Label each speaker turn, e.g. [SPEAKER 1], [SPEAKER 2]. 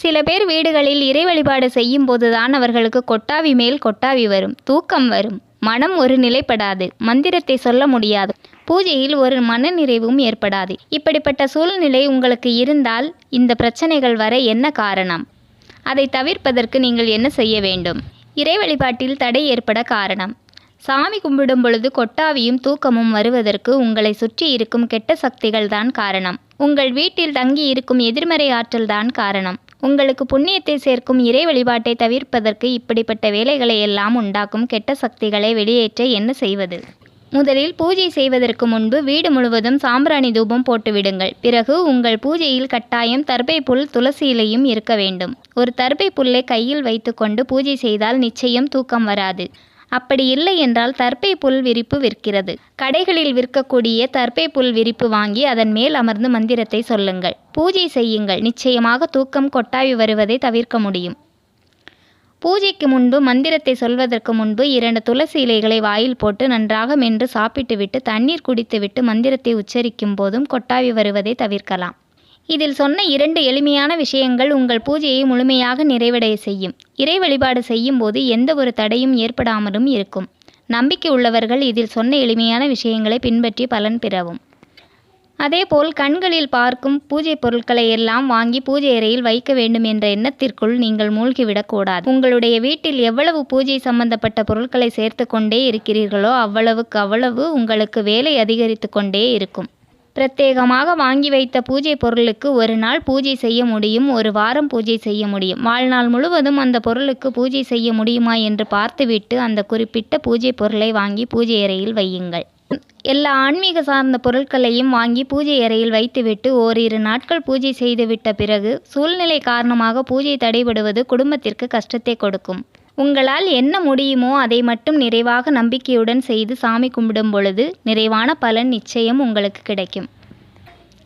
[SPEAKER 1] சில பேர் வீடுகளில் இறை வழிபாடு செய்யும் போதுதான் அவர்களுக்கு கொட்டாவி மேல் கொட்டாவி வரும் தூக்கம் வரும். மனம் ஒரு நிலைப்படாது மந்திரத்தை சொல்ல முடியாது. பூஜையில் ஒரு மனநிறைவும் ஏற்படாது. இப்படிப்பட்ட சூழ்நிலை உங்களுக்கு இருந்தால் இந்த பிரச்சனைகள் வர என்ன காரணம்? அதை தவிர்ப்பதற்கு நீங்கள் என்ன செய்ய வேண்டும்? இறை வழிபாட்டில் தடை ஏற்பட காரணம்? சாமி கும்பிடும் பொழுது கொட்டாவியும் தூக்கமும் வருவதற்கு உங்களை சுற்றி இருக்கும் கெட்ட சக்திகள் தான் காரணம். உங்கள் வீட்டில் தங்கி இருக்கும் எதிர்மறை ஆற்றல் தான் காரணம். உங்களுக்கு புண்ணியத்தை சேர்க்கும் இறை வழிபாட்டை தவிர்ப்பதற்கு இப்படிப்பட்ட வேலைகளை எல்லாம் உண்டாக்கும் கெட்ட சக்திகளை வெளியேற்ற என்ன செய்வது? முதலில் பூஜை செய்வதற்கு முன்பு வீடு முழுவதும் சாம்பிராணி தூபம் போட்டுவிடுங்கள் பிறகு உங்கள் பூஜையில் கட்டாயம் தர்பை புல் துளசியிலையும் இருக்க வேண்டும். ஒரு தர்பை புல்லை கையில் வைத்துக்கொண்டு பூஜை செய்தால் நிச்சயம் தூக்கம் வராது. அப்படி இல்லை என்றால் தர்பை புல் விரிப்பு விற்கிறது. கடைகளில் விற்கக்கூடிய தர்பை புல் விரிப்பு வாங்கி அதன் மேல் அமர்ந்து மந்திரத்தை சொல்லுங்கள். பூஜை செய்யுங்கள். நிச்சயமாக தூக்கம் கொட்டாவி வருவதை தவிர்க்க முடியும். பூஜைக்கு முன்பு மந்திரத்தை சொல்வதற்கு முன்பு இரண்டு துளசி இலைகளை வாயில் போட்டு நன்றாக மென்று சாப்பிட்டுவிட்டு தண்ணீர் குடித்துவிட்டு மந்திரத்தை உச்சரிக்கும் போதும் கொட்டாவி வருவதை தவிர்க்கலாம். இதில் சொன்ன இரண்டு எளிமையான விஷயங்கள் உங்கள் பூஜையை முழுமையாக நிறைவடைய செய்யும். இறை வழிபாடு செய்யும் போது எந்த ஒரு தடையும் ஏற்படாமலும் இருக்கும். நம்பிக்கை உள்ளவர்கள் இதில் சொன்ன எளிமையான விஷயங்களை பின்பற்றி பலன் பெறவும். அதேபோல் கண்களில் பார்க்கும் பூஜை பொருட்களை எல்லாம் வாங்கி பூஜை அறையில் வைக்க வேண்டும் என்ற எண்ணத்திற்குள் நீங்கள் மூழ்கிவிடக்கூடாது உங்களுடைய வீட்டில் எவ்வளவு பூஜை சம்பந்தப்பட்ட பொருட்களை சேர்த்து கொண்டே இருக்கிறீர்களோ அவ்வளவுக்கு அவ்வளவு உங்களுக்கு வேலை அதிகரித்து கொண்டே இருக்கும். பிரத்யேகமாக வாங்கி வைத்த பூஜை பொருளுக்கு ஒரு நாள் பூஜை செய்ய முடியும் ஒரு வாரம் பூஜை செய்ய முடியும். வாழ்நாள் முழுவதும் அந்த பொருளுக்கு பூஜை செய்ய முடியுமா என்று பார்த்துவிட்டு அந்த குறிப்பிட்ட பூஜை பொருளை வாங்கி பூஜை அறையில் வையுங்கள். எல்லா ஆன்மீக சார்ந்த பொருட்களையும் வாங்கி பூஜை அறையில் வைத்துவிட்டு ஓரிரு நாட்கள் பூஜை செய்துவிட்ட பிறகு சூழ்நிலை காரணமாக பூஜை தடைபடுவது குடும்பத்திற்கு கஷ்டத்தை கொடுக்கும். உங்களால் என்ன முடியுமோ அதை மட்டும் நிறைவாக நம்பிக்கையுடன் செய்து சாமி கும்பிடும் பொழுது நிறைவான பலன் நிச்சயம் உங்களுக்கு கிடைக்கும்.